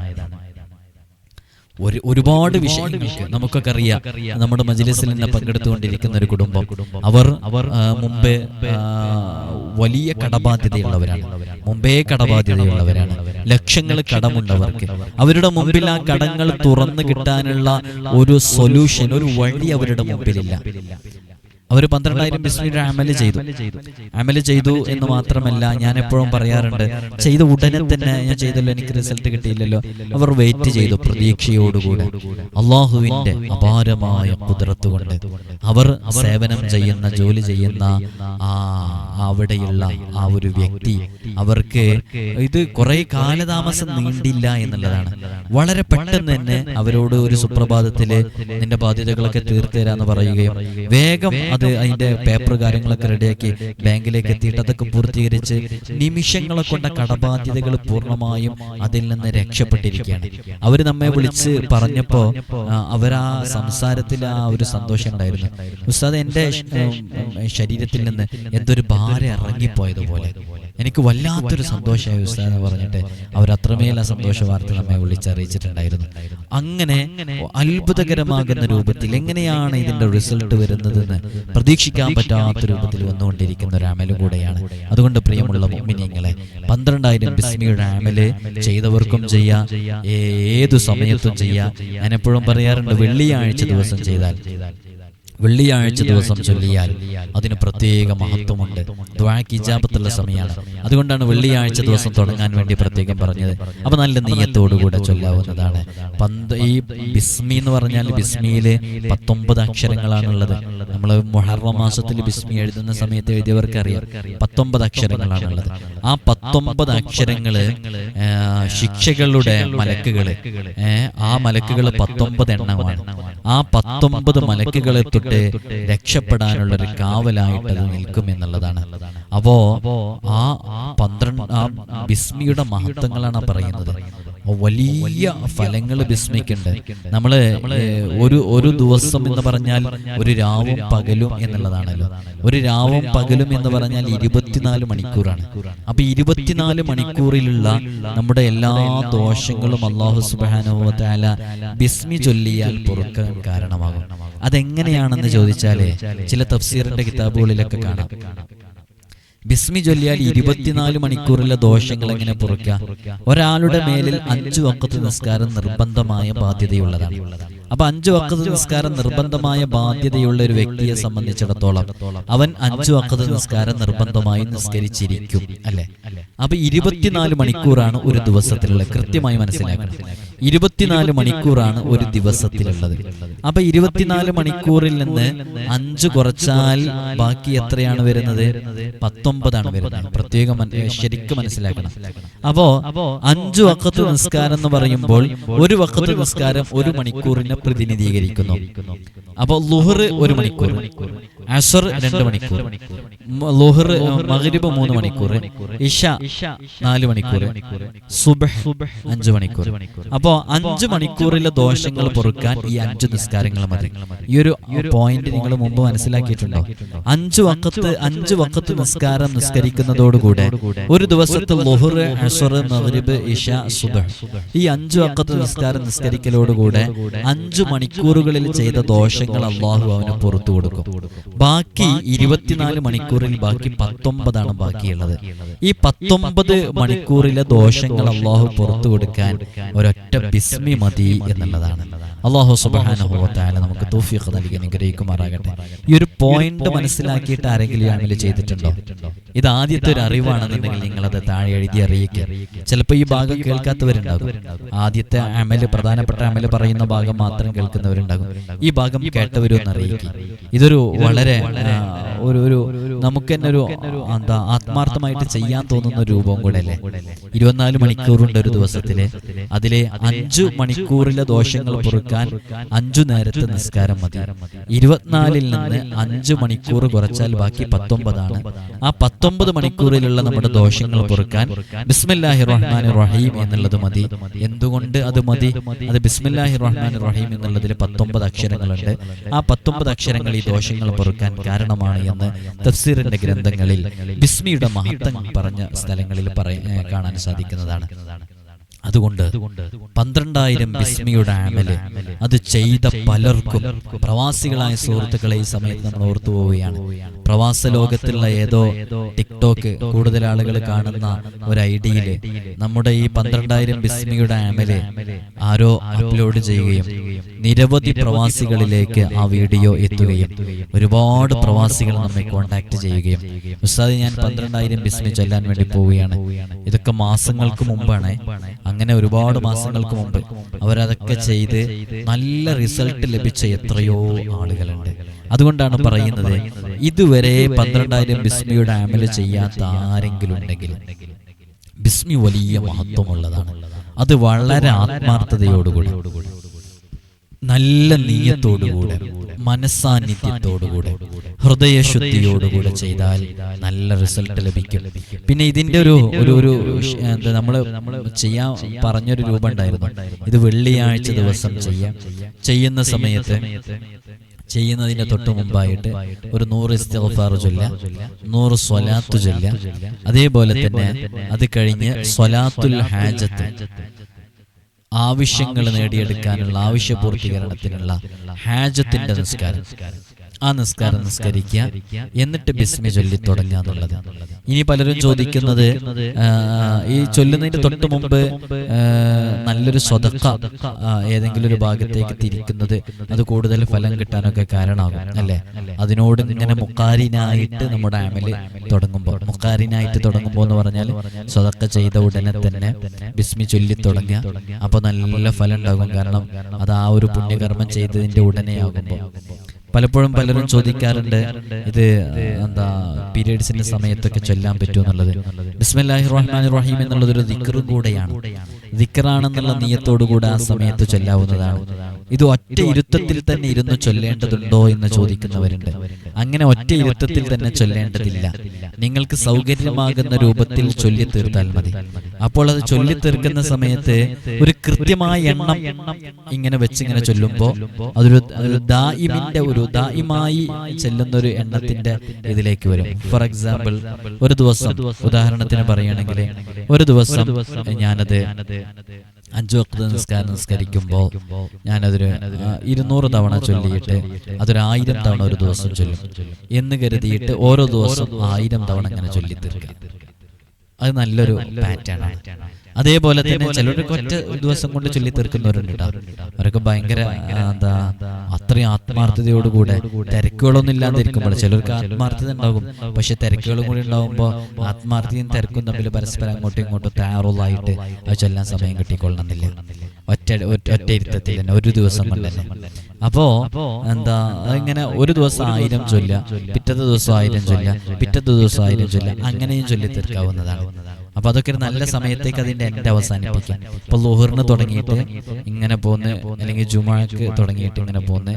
S1: ഒരു ഒരുപാട് വിഷയങ്ങൾക്ക് നമുക്കൊക്കെ അറിയാം. നമ്മുടെ മജ്ലിസിൽ നിന്ന് പങ്കെടുത്തുകൊണ്ടിരിക്കുന്ന ഒരു കുടുംബം. അവർ അവർ മുമ്പേ വലിയ കടബാധ്യതയുള്ളവരാണ്. മുമ്പേ കടബാധ്യതയുള്ളവരാണ്. ലക്ഷങ്ങൾ കടമുള്ളവർക്ക് അവരുടെ മുമ്പിൽ ആ കടങ്ങൾ തുറന്നു കിട്ടാനുള്ള ഒരു സൊല്യൂഷൻ ഒരു വഴി അവരുടെ മുമ്പിലില്ല. അവർ പന്ത്രണ്ടായിരം ബിസ്മിയുടെ അമൽ ചെയ്തു. അമൽ ചെയ്തു. എന്ന് മാത്രമല്ല ഞാൻ എപ്പോഴും പറയാറുണ്ട് ചെയ്ത ഉടനെ തന്നെ ഞാൻ ചെയ്തല്ലോ എനിക്ക് റിസൾട്ട് കിട്ടിയില്ലല്ലോ. അവർ വെയിറ്റ് ചെയ്തു പ്രതീക്ഷയോടുകൂടെ. അള്ളാഹുവിന്റെ അപാരമായ കുതിരത്ത് കൊണ്ട് അവർ സേവനം ചെയ്യുന്ന ജോലി ചെയ്യുന്ന ആ അവിടെയുള്ള ആ ഒരു വ്യക്തി അവർക്ക് ഇത് കുറെ കാലതാമസം നീണ്ടില്ല എന്നുള്ളതാണ്. വളരെ പെട്ടെന്ന് തന്നെ അവരോട് ഒരു സുപ്രഭാതത്തിൽ നിന്റെ ബാധ്യതകളൊക്കെ തീർത്തു തരാന്ന് പറയുകയും വേഗം അത് അതിന്റെ പേപ്പർ കാര്യങ്ങളൊക്കെ റെഡിയാക്കി ബാങ്കിലേക്ക് എത്തിയിട്ട് അതൊക്കെ പൂർത്തീകരിച്ച് നിമിഷങ്ങളെ കൊണ്ട കടബാധ്യതകൾ പൂർണമായും അതിൽ നിന്ന് രക്ഷപ്പെട്ടിരിക്കുകയാണ്. അവർ നമ്മെ വിളിച്ച് പറഞ്ഞപ്പോ അവരാ സംസാരത്തിൽ ആ ഒരു സന്തോഷം ഉണ്ടായിരുന്നു ഉസ്താദ് എന്റെ ശരീരത്തിൽ നിന്ന് എന്തൊരു ഭാരം ഇറങ്ങിപ്പോയതുപോലെ എനിക്ക് വല്ലാത്തൊരു സന്തോഷമായി ഉസ്താദ് എന്ന് പറഞ്ഞിട്ട് അവർ അത്രമേൽ ആ സന്തോഷ വാർത്ത നമ്മെ വിളിച്ചറിയിച്ചിട്ടുണ്ടായിരുന്നു. അങ്ങനെ അത്ഭുതകരമാകുന്ന രൂപത്തിൽ എങ്ങനെയാണ് ഇതിന്റെ റിസൾട്ട് വരുന്നതെന്ന് പ്രതീക്ഷിക്കാൻ പറ്റാത്ത രൂപത്തിൽ വന്നുകൊണ്ടിരിക്കുന്ന ഒരു അമലും കൂടെയാണ്. അതുകൊണ്ട് പ്രിയമുള്ള മുമ്മിനിയങ്ങളെ പന്ത്രണ്ടായിരം ബിസ്മിയുടെ അമൽ ചെയ്തവർക്കും ചെയ്യാം. ഏതു സമയത്തും ചെയ്യാം. ഞാൻ എപ്പോഴും പറയാറുണ്ട് വെള്ളിയാഴ്ച ദിവസം ചെയ്താൽ വെള്ളിയാഴ്ച ദിവസം ചൊല്ലിയാൽ അതിന് പ്രത്യേക മഹത്വമുണ്ട്. ദ്വാക്ക് ഇജാബത്തുള്ള സമയമാണ്. അതുകൊണ്ടാണ് വെള്ളിയാഴ്ച ദിവസം തുടങ്ങാൻ വേണ്ടി പ്രത്യേകം പറഞ്ഞത്. അപ്പൊ നല്ല നീയത്തോടുകൂടെ ചൊല്ലാവുന്നതാണ്. പന്ത് ഈ ബിസ്മി എന്ന് പറഞ്ഞാൽ ബിസ്മിയിൽ പത്തൊമ്പത് അക്ഷരങ്ങളാണുള്ളത്. നമ്മൾ മുഹറം മാസത്തിൽ ബിസ്മി എഴുതുന്ന സമയത്ത് എഴുതിയവർക്ക് അറിയാം. പത്തൊമ്പത് അക്ഷരങ്ങളാണുള്ളത്. ആ പത്തൊമ്പത് അക്ഷരങ്ങൾ ശിക്ഷകളുടെ മലക്കുകൾ. ആ മലക്കുകൾ പത്തൊമ്പത് എണ്ണമാണ്. ആ പത്തൊമ്പത് മലക്കുകളെ തൊട്ട് രക്ഷപ്പെടാനുള്ള ഒരു കാവലായിട്ട് അത് നിൽക്കും എന്നുള്ളതാണ്. അപ്പോ ആ പന്ത്രണ്ട് ആ ബിസ്മിയുടെ മഹത്വങ്ങളാണ് പറയുന്നത്. വലിയ ഫലങ്ങൾ വിസ്മയിക്കുന്നുണ്ട്. നമ്മൾ ഒരു ഒരു ദിവസം എന്ന് പറഞ്ഞാൽ ഒരു രാവും പകലും എന്നുള്ളതാണല്ലോ. ഒരു രാവും പകലും എന്ന് പറഞ്ഞാൽ ഇരുപത്തിനാല് മണിക്കൂറാണ്. അപ്പൊ ഇരുപത്തിനാല് മണിക്കൂറിലുള്ള നമ്മുടെ എല്ലാ ദോഷങ്ങളും അള്ളാഹു സുബാനുഭവത്താല ബിസ്മി ചൊല്ലിയാൽ പൊറുക്കാൻ കാരണമാകും. അതെങ്ങനെയാണെന്ന് ചോദിച്ചാലേ ചില തഫ്സീറിന്റെ കിതാബുകളിലൊക്കെ കാണാം. ബിസ്മി ചൊല്ലിയാൽ ഇരുപത്തിനാല് മണിക്കൂറിലെ ദോഷങ്ങൾ എങ്ങനെ പൊറുക്കുക? ഒരാളുടെ മേലിൽ അഞ്ചു വക്കത്ത് നിസ്കാരം നിർബന്ധമായ ബാധ്യതയുള്ളതാണ്. അപ്പൊ അഞ്ചു വക്കത്ത് നിസ്കാരം നിർബന്ധമായ ബാധ്യതയുള്ള ഒരു വ്യക്തിയെ സംബന്ധിച്ചിടത്തോളം അവൻ അഞ്ചു വക്കത്ത് നിസ്കാരം നിർബന്ധമായി നിസ്കരിച്ചിരിക്കും. അല്ലെ? അപ്പൊ ഇരുപത്തിനാല് മണിക്കൂറാണ് ഒരു ദിവസത്തിലുള്ള കൃത്യമായി മനസ്സിലാക്കണം ഇരുപത്തിനാല് മണിക്കൂറാണ് ഒരു ദിവസത്തിലുള്ളത്. അപ്പൊ ഇരുപത്തിനാല് മണിക്കൂറിൽ നിന്ന് അഞ്ച് കുറച്ചാൽ ബാക്കി എത്രയാണ് വരുന്നത്? പത്തൊമ്പതാണ് വരുന്നത്. പ്രത്യേകം ശരിക്കും മനസ്സിലാക്കണം. അപ്പോ അഞ്ചു വക്കത്ത് നിസ്കാരം എന്ന് പറയുമ്പോൾ ഒരു വക്കത്ത് നിസ്കാരം ഒരു മണിക്കൂറിനെ പ്രതിനിധീകരിക്കുന്നു. അപ്പോൾ ലുഹർ ഒരു മണിക്കൂർ അസർ രണ്ട് മണിക്കൂർ. ലോഹർ മകരിബ് മൂന്ന് മണിക്കൂർ. ഇഷ നാല് മണിക്കൂർ. സുബഹ് അഞ്ചു മണിക്കൂർ. അപ്പോ അഞ്ചു മണിക്കൂറിലെ ദോഷങ്ങൾ പൊറുക്കാൻ ഈ അഞ്ച് നിസ്കാരങ്ങൾ മതി. ഈ ഒരു പോയിന്റ് നിങ്ങൾ മുമ്പ് മനസ്സിലാക്കിയിട്ടുണ്ടോ? അഞ്ചു വക്കത്ത് അഞ്ചു വക്കത്ത് നിസ്കാരം നിസ്കരിക്കുന്നതോടുകൂടെ ഒരു ദിവസത്തെ ലുഹർ അസർ മഗ്രിബ് ഇഷ സുബഹ്. ഈ അഞ്ചു വക്കത്ത് നിസ്കാരം നിസ്കരിക്കലോടുകൂടെ അഞ്ചു മണിക്കൂറുകളിൽ ചെയ്ത ദോഷങ്ങൾ അള്ളാഹു അവന് പുറത്തു കൊടുക്കും. ബാക്കി ഇരുപത്തിനാല് മണിക്കൂറിൽ ബാക്കി പത്തൊമ്പതാണ് ബാക്കിയുള്ളത്. ഈ പത്തൊമ്പത് മണിക്കൂറിലെ ദോഷങ്ങൾ അള്ളാഹു പുറത്തു കൊടുക്കാൻ ഒരൊറ്റ ബിസ്മി മതി എന്നുള്ളതാണ്. അള്ളാഹു സുബാനുഭവത്തായാലും നമുക്ക് തൗഫീഖ് നൽകി അനുഗ്രഹിക്കുമാറാകട്ടെ. ഈ ഒരു പോയിന്റ് മനസ്സിലാക്കിയിട്ട് ആരെങ്കിലും അമൽ ചെയ്തിട്ടുണ്ടോ? ഇത് ആദ്യത്തെ ഒരു അറിവാണെന്നുണ്ടെങ്കിൽ നിങ്ങളത് താഴെ എഴുതി അറിയിക്കുക. ചിലപ്പോൾ ഈ ഭാഗം കേൾക്കാത്തവരുണ്ടാകും. ആദ്യത്തെ അമൽ പ്രധാനപ്പെട്ട അമൽ പറയുന്ന ഭാഗം മാത്രം കേൾക്കുന്നവരുണ്ടാകും. ഈ ഭാഗം കേട്ടവരും അറിയിക്കുക. ഇതൊരു വളരെ ഒരു ഒരു നമുക്ക് തന്നെ ഒരു എന്താ ആത്മാർത്ഥമായിട്ട് ചെയ്യാൻ തോന്നുന്ന ഒരു രൂപം കൂടെ അല്ലേ ഇരുപത്തിനാല് മണിക്കൂറുണ്ട് ഒരു ദിവസത്തിൽ അതിലെ അഞ്ചു മണിക്കൂറിലെ ദോഷങ്ങൾ പൊറുക്കാൻ അഞ്ചു നേരത്തെ നിസ്കാരം മതി. ഇരുപത്തിനാലിൽ നിന്ന് അഞ്ചു മണിക്കൂർ കുറച്ചാൽ ബാക്കി പത്തൊമ്പതാണ്. ആ പത്തൊമ്പത് മണിക്കൂറിലുള്ള നമ്മുടെ ദോഷങ്ങൾ പൊറുക്കാൻ ബിസ്മില്ലാഹി റഹ്മാൻ റഹീം എന്നുള്ളത് മതി. എന്തുകൊണ്ട് അത് മതി? അത് ബിസ്മില്ലാഹി റഹ്മാൻ റഹീം എന്നുള്ളതിൽ പത്തൊമ്പത് അക്ഷരങ്ങളുണ്ട്. ആ പത്തൊമ്പത് അക്ഷരങ്ങൾ ഈ ദോഷങ്ങൾ പൊറുക്കാൻ കാരണമാണ് എന്ന് തഫ്സീറിന്റെ ഗ്രന്ഥങ്ങളിൽ ബിസ്മിയുടെ മഹത്വം പറഞ്ഞ സ്ഥലങ്ങളിൽ പറയാൻ കാണാൻ സാധിക്കുന്നതാണ്. അതുകൊണ്ട് പന്ത്രണ്ടായിരം ബിസ്മിയുടെ ആമൽ അത് ചെയ്ത പലർക്കും പ്രവാസികളായ സുഹൃത്തുക്കളെ ഈ സമയത്ത് നമ്മൾ ഓർത്തു പോവുകയാണ്. പ്രവാസ ലോകത്തുള്ള ഏതോ ടിക്ടോക്ക് കൂടുതൽ ആളുകൾ കാണുന്ന ഒരു ഐഡിയിൽ നമ്മുടെ ഈ പന്ത്രണ്ടായിരം ബിസ്മിയുടെ ആമൽ ആരോ അപ്ലോഡ് ചെയ്യുകയും നിരവധി പ്രവാസികളിലേക്ക് ആ വീഡിയോ എത്തുകയും ഒരുപാട് പ്രവാസികൾ നമ്മെ കോണ്ടാക്ട് ചെയ്യുകയും ഉസ്താദ് ഞാൻ പന്ത്രണ്ടായിരം ബിസ്മി ചൊല്ലാൻ വേണ്ടി പോവുകയാണ്. ഇതൊക്കെ മാസങ്ങൾക്ക് മുമ്പാണ്. അങ്ങനെ ഒരുപാട് മാസങ്ങൾക്ക് മുമ്പ് അവരതൊക്കെ ചെയ്ത് നല്ല റിസൾട്ട് ലഭിച്ച എത്രയോ ആളുകളുണ്ട്. അതുകൊണ്ടാണ് പറയുന്നത് ഇതുവരെ പന്ത്രണ്ടായിരം ബിസ്മിയുടെ ആമൽ ചെയ്യാത്ത ആരെങ്കിലും ഉണ്ടെങ്കിൽ ബിസ്മി വലിയ മഹത്വമുള്ളതാണ്. അത് വളരെ ആത്മാർത്ഥതയോടുകൂടി. നല്ല നീയത്തോടുകൂടെ മനസ്സാന്നിധ്യത്തോടുകൂടെ ഹൃദയശുദ്ധിയോടുകൂടെ ചെയ്താൽ നല്ല റിസൾട്ട് ലഭിക്കും. പിന്നെ ഇതിന്റെ ഒരു ഒരു ഒരു എന്താ നമ്മൾ ചെയ്യാൻ പറഞ്ഞൊരു രൂപം ഉണ്ടായിരുന്നു. ഇത് വെള്ളിയാഴ്ച ദിവസം ചെയ്യാം. ചെയ്യുന്ന സമയത്ത് ചെയ്യുന്നതിന്റെ തൊട്ട് മുമ്പായിട്ട് ഒരു നൂറ് ഇസ്തിഗ്ഫാർ ചൊല്ല നൂറ് സ്വലാത്തു ചൊല്ല. അതേപോലെ തന്നെ അത് കഴിഞ്ഞ് സ്വലാത്തുൽ ഹാജത്ത് ആവശ്യങ്ങൾ നേടിയെടുക്കാനുള്ള ആവശ്യ പൂർത്തീകരണത്തിനുള്ള ഹാജത്തിന്റെ നിസ്കാരം. ആ നിസ്കാരം നിസ്കരിക്കുക എന്നിട്ട് ബിസ്മി ചൊല്ലി തുടങ്ങുക എന്നുള്ളത്. ഇനി പലരും ചോദിക്കുന്നത് ഈ ചൊല്ലുന്നതിന്റെ തൊട്ട് മുമ്പ് നല്ലൊരു സ്വതക്ക ഏതെങ്കിലും ഒരു ഭാഗത്തേക്ക് തിരിക്കുന്നത് അത് കൂടുതൽ ഫലം കിട്ടാനൊക്കെ കാരണമാകും അല്ലെ? അതിനോട് ഇങ്ങനെ മുക്കാരിനായിട്ട് നമ്മുടെ ആമൽ തുടങ്ങുമ്പോൾ മുക്കാരിനായിട്ട് തുടങ്ങുമ്പോൾ എന്ന് പറഞ്ഞാൽ സ്വതക്ക ചെയ്ത ഉടനെ തന്നെ ബിസ്മി ചൊല്ലി തുടങ്ങുക. അപ്പൊ നല്ല ഫലം ഉണ്ടാകും കാരണം അത് ആ ഒരു പുണ്യകർമ്മം ചെയ്തതിന്റെ ഉടനെ ആകുമ്പോൾ പലപ്പോഴും പലരും ചോദിക്കാറുണ്ട് ഇത് എന്താ പീരീഡ്സിന്റെ സമയത്തൊക്കെ ചൊല്ലാൻ പറ്റുമെന്നുള്ളത്. ബിസ്മില്ലാഹി റഹ്മാൻ റഹീം എന്നുള്ളത് ഒരു ദിക്കറും കൂടെയാണ്. ദിക്കറാണെന്നുള്ള നീയത്തോടുകൂടെ ആ സമയത്ത് ചൊല്ലാവുന്നതാണ്. ഇത് ഒറ്റ ഇരുത്തത്തിൽ തന്നെ ഇരുന്ന് ചൊല്ലേണ്ടതുണ്ടോ എന്ന് ചോദിക്കുന്നവരുണ്ട്. അങ്ങനെ ഒറ്റ ഇരുത്തത്തിൽ തന്നെ ചൊല്ലേണ്ടതില്ല. നിങ്ങൾക്ക് സൗകര്യമാകുന്ന രൂപത്തിൽ ചൊല്ലി തീർത്താൽ മതി. അപ്പോൾ അത് ചൊല്ലി തീർക്കുന്ന സമയത്ത് ഒരു കൃത്യമായ എണ്ണം ഇങ്ങനെ വെച്ച് ഇങ്ങനെ ചൊല്ലുമ്പോൾ അതൊരു ദായിമിന്റെ ഒരു ദായിമായി ചെല്ലുന്ന ഒരു എണ്ണത്തിന്റെ ഇതിലേക്ക് വരും. ഫോർ എക്സാമ്പിൾ ഒരു ദിവസം ഉദാഹരണത്തിന് പറയുകയാണെങ്കിൽ ഒരു ദിവസം ഞാനത് അഞ്ചു വക്ത നിസ്കാരം നിസ്കരിക്കുമ്പോൾ ഞാനതൊരു ഇരുന്നൂറ് തവണ ചൊല്ലിയിട്ട് അതൊരു ആയിരം തവണ ഒരു ദിവസം ചൊല്ലും. എന്ന് കരുതിയിട്ട് ഓരോ ദിവസം ആയിരം തവണ ഇങ്ങനെ ചൊല്ലി തീർക്കുക അത് നല്ലൊരു പാറ്റേൺ ആണ്. അതേപോലെ തന്നെ ചിലർ ഒറ്റ ദിവസം കൊണ്ട് ചൊല്ലി തീർക്കുന്നവരുണ്ട് അവരൊക്കെ ഭയങ്കര എന്താ അത്രയും ആത്മാർത്ഥതയോടുകൂടെ തിരക്കുകളൊന്നും ഇല്ലാതിരിക്കുമ്പോൾ ചിലർക്ക് ആത്മാർത്ഥത ഉണ്ടാകും. പക്ഷെ തിരക്കുകളും കൂടി ഉണ്ടാകുമ്പോൾ ആത്മാർത്ഥതയും തിരക്കും തമ്മിൽ പരസ്പരം അങ്ങോട്ടും ഇങ്ങോട്ടും തയ്യാറുള്ളതായിട്ട് അത് ചൊല്ലാൻ സമയം കിട്ടിക്കൊള്ളണമെന്നില്ല ഒറ്റ ഒറ്റ ഒറ്റ ഇരുത്തത്തിൽ തന്നെ ഒരു ദിവസം കൊണ്ട് തന്നെ അപ്പോ എന്താ ഇങ്ങനെ ഒരു ദിവസം ആയിരം ചൊല്ല. പിറ്റത്തെ ദിവസം ആയിരം ചൊല്ല. പിറ്റത്തെ ദിവസം ആയിരം ചൊല്ല. അങ്ങനെയും ചൊല്ലി തീർക്കാവുന്നതാണ്. അപ്പൊ അതൊക്കെ ഒരു നല്ല സമയത്തേക്ക് അതിന്റെ എൻഡ് അവസാനിപ്പിക്കാം. ഇപ്പൊ ലോഹറിന് തുടങ്ങിയിട്ട് ഇങ്ങനെ പോന്ന് അല്ലെങ്കിൽ ജുമാക്ക് തുടങ്ങിയിട്ട് ഇങ്ങനെ പോന്ന്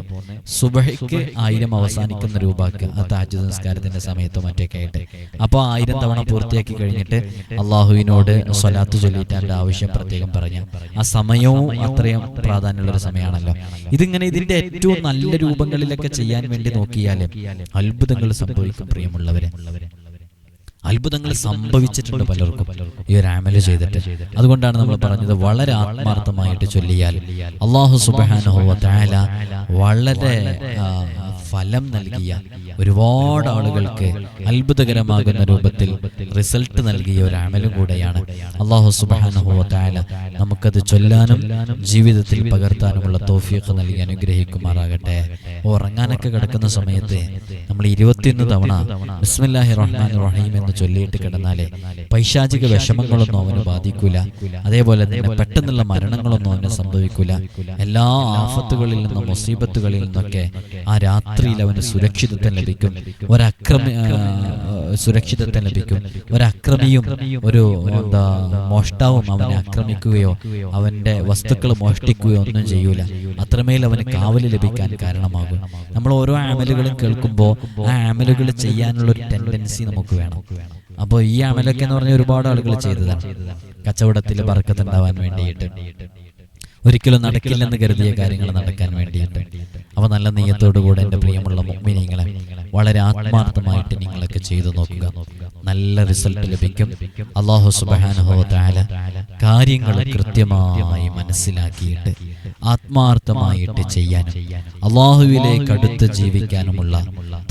S1: സുബഹയ്ക്ക് ആയിരം അവസാനിക്കുന്ന രൂപാക്ക് ആ താജ് സംസ്കാരത്തിന്റെ സമയത്തോ മറ്റൊക്കെ ആയിട്ട് അപ്പൊ ആയിരം തവണ പൂർത്തിയാക്കി കഴിഞ്ഞിട്ട് അള്ളാഹുവിനോട് സ്വലാത്ത് ചൊല്ലിയിട്ട് ആവശ്യം പ്രത്യേകം പറഞ്ഞു ആ സമയവും അത്രയും പ്രാധാന്യമുള്ള ഒരു സമയമാണല്ലോ. ഇതിങ്ങനെ ഇതിന്റെ ഏറ്റവും നല്ല രൂപങ്ങളിലൊക്കെ ചെയ്യാൻ വേണ്ടി നോക്കിയാൽ അത്ഭുതങ്ങൾ സംഭവിക്കും പ്രിയമുള്ളവരെ. അത്ഭുതങ്ങൾ സംഭവിച്ചിട്ടുണ്ട് പലർക്കും. ഈ ഒരു ആമൽ ചെയ്തിട്ട്. അതുകൊണ്ടാണ് നമ്മൾ പറഞ്ഞത് വളരെ ആത്മാർത്ഥമായിട്ട് ചൊല്ലിയാൽ. അള്ളാഹു സുബാന വളരെ ഫലം നൽകിയ ഒരുപാട് ആളുകൾക്ക് അത്ഭുതകരമാകുന്ന രൂപത്തിൽ റിസൾട്ട് നൽകിയ ഒരു അമലും കൂടെയാണ് അള്ളാഹു സുബാനുഹോവ താല നമുക്കത് ചൊല്ലാനും ജീവിതത്തിൽ പകർത്താനുമുള്ള തോഫിയൊക്കെ നൽകി അനുഗ്രഹിക്കുമാറാകട്ടെ. ഉറങ്ങാനൊക്കെ കിടക്കുന്ന സമയത്ത് നമ്മൾ ഇരുപത്തിയൊന്ന് തവണ ബിസ്മില്ലാഹി റഹ്മാൻ റഹീം എന്ന് ചൊല്ലിയിട്ട് കിടന്നാലേ പൈശാചിക വിഷമങ്ങളൊന്നും അവന് ബാധിക്കൂല. അതേപോലെ തന്നെ പെട്ടെന്നുള്ള മരണങ്ങളൊന്നും അവന് സംഭവിക്കൂല. എല്ലാ ആഫത്തുകളിൽ നിന്നും മുസീബത്തുകളിൽ നിന്നൊക്കെ ആ രാത്രിയിൽ അവന് സുരക്ഷിതത്വം ലഭിക്കും. ഒരക്രമ സുരക്ഷിതത്വം ലഭിക്കും. ഒരക്രമിയും ഒരു എന്താ മോഷ്ടാവും അവനെ ആക്രമിക്കുകയോ അവന്റെ വസ്തുക്കൾ മോഷ്ടിക്കുകയോ ഒന്നും ചെയ്യൂല. അത്രമേൽ അവന് കാവൽ ലഭിക്കാൻ കാരണമാകും. നമ്മൾ ഓരോ ആമലുകളും കേൾക്കുമ്പോൾ ആ ആമലുകൾ ചെയ്യാനുള്ള ഒരു ടെൻഡൻസി നമുക്ക് വേണം. അപ്പോൾ ഈ അമലൊക്കെ എന്ന് പറഞ്ഞാൽ ഒരുപാട് ആളുകൾ ചെയ്തതാണ്. കച്ചവടത്തിൽ ബർക്കത്ത് ഉണ്ടാവാൻ വേണ്ടിയിട്ട്. ഒരിക്കലും നടക്കില്ലെന്ന് കരുതിയ കാര്യങ്ങൾ നടക്കാൻ വേണ്ടിയിട്ട്. അവ നല്ല നെയ്യത്തോടു കൂടെ എന്റെ പ്രിയമുള്ള മുഗ്മിനിങ്ങളെ വളരെ ആത്മാർത്ഥമായിട്ട് നിങ്ങളൊക്കെ ചെയ്തു നോക്കുക. നല്ല റിസൾട്ട് ലഭിക്കും. അള്ളാഹു സുബാനുഭവത്തായ കാര്യങ്ങൾ കൃത്യമായി മനസ്സിലാക്കിയിട്ട് ആത്മാർത്ഥമായിട്ട് ചെയ്യാനും അള്ളാഹുവിലേക്ക് അടുത്ത് ജീവിക്കാനുമുള്ള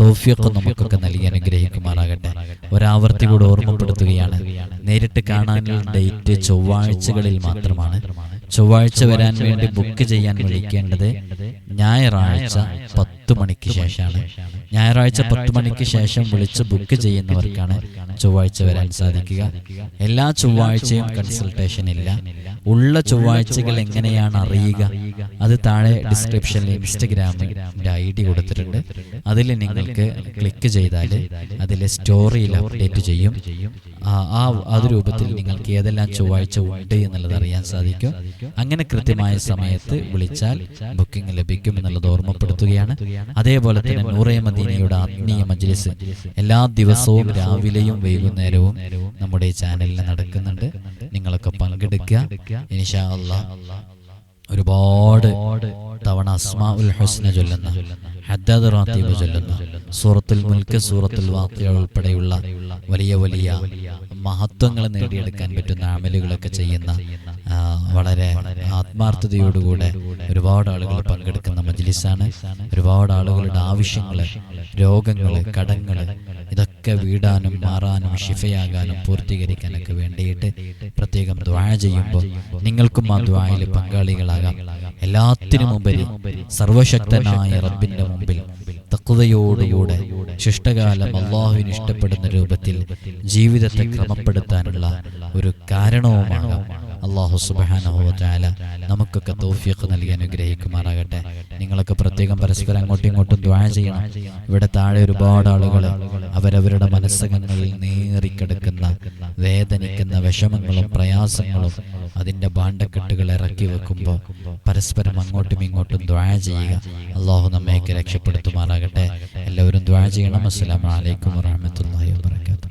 S1: തോഫിയൊക്കെ നമുക്കൊക്കെ നൽകി അനുഗ്രഹിക്കുമാറാകട്ടെ. ഒരാവർത്തി കൂടെ ഓർമ്മപ്പെടുത്തുകയാണ്. നേരിട്ട് കാണാനുള്ള ഡേറ്റ് ചൊവ്വാഴ്ചകളിൽ മാത്രമാണ്. ചൊവ്വാഴ്ച വരാൻ വേണ്ടി ബുക്ക് ചെയ്യാൻ വിളിക്കേണ്ടത് ഞായറാഴ്ച പത്ത് മണിക്ക് ശേഷമാണ്. ഞായറാഴ്ച പത്ത് മണിക്ക് ശേഷം വിളിച്ച് ബുക്ക് ചെയ്യുന്നവർക്കാണ് ചൊവ്വാഴ്ച വരാൻ സാധിക്കുക. എല്ലാ ചൊവ്വാഴ്ചയും കൺസൾട്ടേഷൻ ഇല്ല. ഉള്ള ചൊവ്വാഴ്ചകൾ എങ്ങനെയാണ് അറിയുക. അത് താഴെ ഡിസ്ക്രിപ്ഷനിൽ ഇൻസ്റ്റഗ്രാമിന്റെ ഐ ഡി കൊടുത്തിട്ടുണ്ട്. അതിൽ നിങ്ങൾക്ക് ക്ലിക്ക് ചെയ്താൽ അതിലെ സ്റ്റോറിയിൽ അപ്ഡേറ്റ് ചെയ്യും. ആ ആ അത് രൂപത്തിൽ നിങ്ങൾക്ക് ഏതെല്ലാം ചൊവ്വാഴ്ച ഉണ്ട് എന്നുള്ളത് അറിയാൻ സാധിക്കും. അങ്ങനെ കൃത്യമായ സമയത്ത് വിളിച്ചാൽ ബുക്കിംഗ് ലഭിക്കും എന്നുള്ളത് ഓർമ്മപ്പെടുത്തുകയാണ്. അതേപോലെ തന്നെ നൂറേ മദീനയുടെ ആത്മീയ മജ്ലിസ്. എല്ലാ ദിവസവും രാവിലെയും വൈകുന്നേരവും നമ്മുടെ ചാനലിൽ നടക്കുന്നുണ്ട്. നിങ്ങളൊക്കെ പങ്കെടുക്കുക. ഇൻഷാ അള്ളാ ഒരുപാട് തവണ അസ്മാ ഉൽ ഹുസ്ന ചൊല്ലുന്ന ഹദ്ദാദ് റാത്തീബ് ചൊല്ലുന്ന സൂറത്തുൽ മുൽക്ക് സൂറത്തുൽ വാത്തിയ ഉൾപ്പെടെയുള്ള വലിയ വലിയ മഹത്വങ്ങൾ നേടിയെടുക്കാൻ പറ്റുന്ന അമലുകളൊക്കെ ചെയ്യുന്ന വളരെ ആത്മാർത്ഥതയോടുകൂടെ ഒരുപാട് ആളുകൾ പങ്കെടുക്കുന്ന മജ്ലിസാണ്. ഒരുപാട് ആളുകളുടെ ആവശ്യങ്ങൾ രോഗങ്ങൾ കടങ്ങൾ ഇതൊക്കെ വീടാനും മാറാനും ഷിഫയാകാനും പൂർത്തീകരിക്കാനൊക്കെ വേണ്ടിയിട്ട് പ്രത്യേകം ദ്വാഴ ചെയ്യുമ്പോൾ നിങ്ങൾക്കും ആ ദ്വാഴയിൽ പങ്കാളികളാകാം. എല്ലാത്തിനും ഉപരി സർവശക്തനായ റബ്ബിന്റെ മുമ്പിൽ തക്കുതയോടുകൂടെ ശിഷ്ടകാലം അള്ളാഹുവിന് ഇഷ്ടപ്പെടുന്ന രൂപത്തിൽ ജീവിതത്തെ ക്രമപ്പെടുത്താനുള്ള ഒരു കാരണവുമാകാം. അള്ളാഹു സുബാനഹുല നമുക്കൊക്കെ തൗഫീഖ് നൽകി അനുഗ്രഹിക്കുമാറാകട്ടെ. നിങ്ങളൊക്കെ പ്രത്യേകം പരസ്പരം അങ്ങോട്ടും ഇങ്ങോട്ടും ദ്വാര ചെയ്യണം. ഇവിടെ താഴെ ഒരുപാട് ആളുകൾ അവരവരുടെ മനസ്സകങ്ങളിൽ നീറിക്കിടക്കുന്ന വേദനിക്കുന്ന വിഷമങ്ങളും പ്രയാസങ്ങളും അതിന്റെ ഭാണ്ഡക്കെട്ടുകൾ ഇറക്കി വെക്കുമ്പോൾ പരസ്പരം അങ്ങോട്ടും ഇങ്ങോട്ടും ദ്വാര ചെയ്യുക. അള്ളാഹു നമ്മയൊക്കെ രക്ഷപ്പെടുത്തുമാറാകട്ടെ. എല്ലാവരും ദ്വാര ചെയ്യണം. അസ്സലാമു അലൈക്കും വറഹ്മത്തുള്ളാഹി വബറകാതുഹു.